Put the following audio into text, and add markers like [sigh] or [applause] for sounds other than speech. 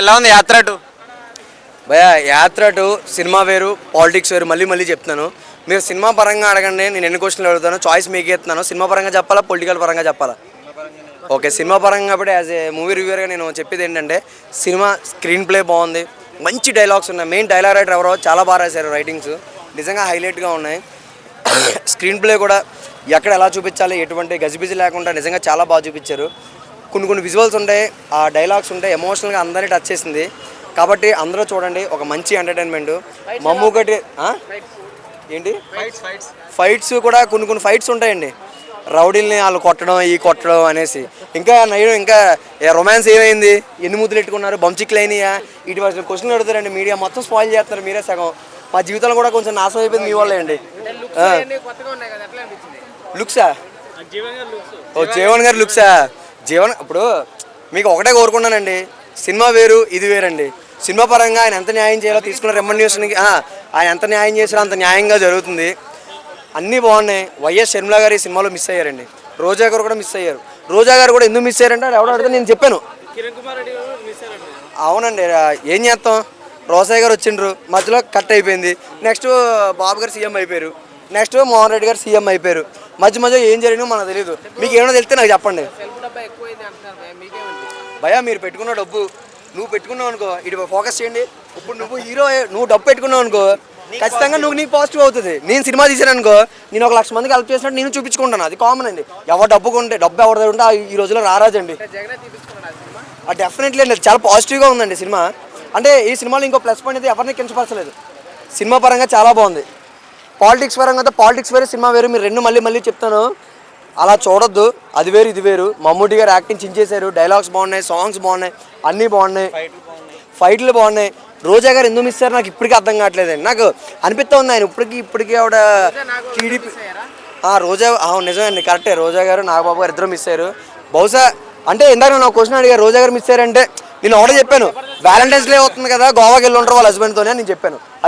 ఎలా ఉంది యాత్ర టు భయ యాత్ర టు సినిమా వేరు పాలిటిక్స్ వేరు మళ్ళీ మళ్ళీ చెప్తున్నాను. మీరు సినిమా పరంగా అడగండి నేను ఎన్ని క్వశ్చన్లు అడుగుతాను చాయిస్ మీకు ఎత్తున్నాను సినిమా పరంగా చెప్పాలా పొలిటికల్ పరంగా చెప్పాలా? ఓకే సినిమా పరంగా కాబట్టి యాజ్ ఏ మూవీ రివ్యూర్గా నేను చెప్పేది ఏంటంటే సినిమా స్క్రీన్ ప్లే బాగుంది మంచి డైలాగ్స్ ఉన్నాయి. మెయిన్ డైలాగ్ రైటర్ ఎవరో చాలా బాగా రాశారు రైటింగ్స్ నిజంగా హైలైట్గా ఉన్నాయి. [coughs] స్క్రీన్ ప్లే కూడా ఎక్కడ ఎలా చూపించాలి ఎటువంటి గజిబిజి లేకుండా నిజంగా చాలా బాగా చూపించారు. కొన్ని కొన్ని విజువల్స్ ఉంటాయి ఆ డైలాగ్స్ ఉంటాయి ఎమోషనల్గా అందరినీ టచ్ చేసింది. కాబట్టి అందరూ చూడండి ఒక మంచి ఎంటర్టైన్మెంట్ మమ్మూకటి? ఏంటి? ఫైట్స్ కూడా కొన్ని కొన్ని ఫైట్స్ ఉంటాయండి. రౌడీల్ని వాళ్ళు కొట్టడం ఈ కొట్టడం అనేసి. ఇంకా నయ్యం ఇంకా రొమాన్స్ ఏమైంది? ఎన్ని ముద్దులు పెట్టుకున్నారు? బంచిక్లు అయినాయా? ఇటు వాటి క్వశ్చన్లు అడుగుతారండి మీడియా మొత్తం స్పాయిల్ చేస్తున్నారు మీరే సగం. మా జీవితంలో కూడా కొంచెం నాశనం అయిపోయింది మీ వల్లే అండి. లుక్సా ఓ జీవన్ గారి లుక్సా జీవన్ ఇప్పుడు మీకు ఒకటే కోరుకున్నానండి సినిమా వేరు ఇది వేరండి. సినిమా పరంగా ఆయన ఎంత న్యాయం చేయాలో తీసుకున్న రెమ్యునేషన్కి ఆయన ఎంత న్యాయం చేసారో అంత న్యాయంగా జరుగుతుంది. అన్నీ బాగున్నాయి. వైఎస్ షర్మిల గారు ఈ సినిమాలో మిస్ అయ్యారండి. రోజా గారు కూడా మిస్ అయ్యారు. రోజా గారు కూడా ఎందుకు మిస్ అయ్యారంటే ఎవడో అడిగితే నేను చెప్పాను. అవునండి ఏం చేస్తాం? రోసయ్య గారు వచ్చిండ్రు. మధ్యలో కట్ అయిపోయింది. నెక్స్ట్ బాబు గారు సీఎం అయిపోయారు. నెక్స్ట్ మోహన్ రెడ్డి గారు సీఎం అయిపోయారు. మధ్య మధ్య ఏం జరిగినా మనకు తెలియదు మీకు ఏమైనా తెలిస్తే నాకు చెప్పండి. భయ మీరు పెట్టుకున్న డబ్బు నువ్వు పెట్టుకున్నావు అనుకో ఇటు ఫోకస్ చేయండి. ఇప్పుడు నువ్వు హీరో నువ్వు డబ్బు పెట్టుకున్నావు అనుకో ఖచ్చితంగా నువ్వు నీకు పాజిటివ్ అవుతుంది. నేను సినిమా తీసాను అనుకో నేను ఒక లక్ష మందికి హెల్ప్ చేసినట్టు నేను చూపించుకుంటాను. అది కామన్ అండి. ఎవరు డబ్బు ఉంటే డబ్బు ఎవరి దగ్గర ఉంటే ఈ రోజులో రారాజండి. డెఫినెట్లీ అండి. చాలా పాజిటివ్గా ఉందండి సినిమా. అంటే ఈ సినిమాలో ఇంకో ప్లస్ పాయింట్ అయితే ఎవరిని కించపరచలేదు. సినిమా పరంగా చాలా బాగుంది. పాలిటిక్స్ పరంగా అయితే పాలిటిక్స్ వేరు సినిమా వేరు మీరు రెండు మళ్ళీ మళ్ళీ చెప్తాను. అలా చూడొద్దు. అది వేరు ఇది వేరు. మమ్మూటి గారు యాక్టింగ్ చించేశారు. డైలాగ్స్ బాగున్నాయి సాంగ్స్ బాగున్నాయి అన్నీ బాగున్నాయి. ఫైట్లు బాగున్నాయి. రోజా గారు ఎందుకు మిస్ నాకు ఇప్పటికీ అర్థం కావట్లేదండి. నాకు అనిపిస్తూ ఉంది ఆయన ఇప్పటికీ ఇప్పటికీ ఆవిడ టీడీపీ ఆ, రోజా అవును నిజమే అండి కరెక్టే. రోజా గారు నాగబాబు గారు ఇద్దరు మిస్ అయ్యారు. బహుశా అంటే ఇందాక నా క్వశ్చన్ అడిగారు రోజా గారు మిస్ అయ్యారంటే నేను ఆర్డర్ చెప్పాను. వ్యాలంటైన్స్ డే అవుతుంది కదా గోవాకి వెళ్ళి ఉంటారు వాళ్ళ హస్బెండ్తోనే నేను చెప్పాను.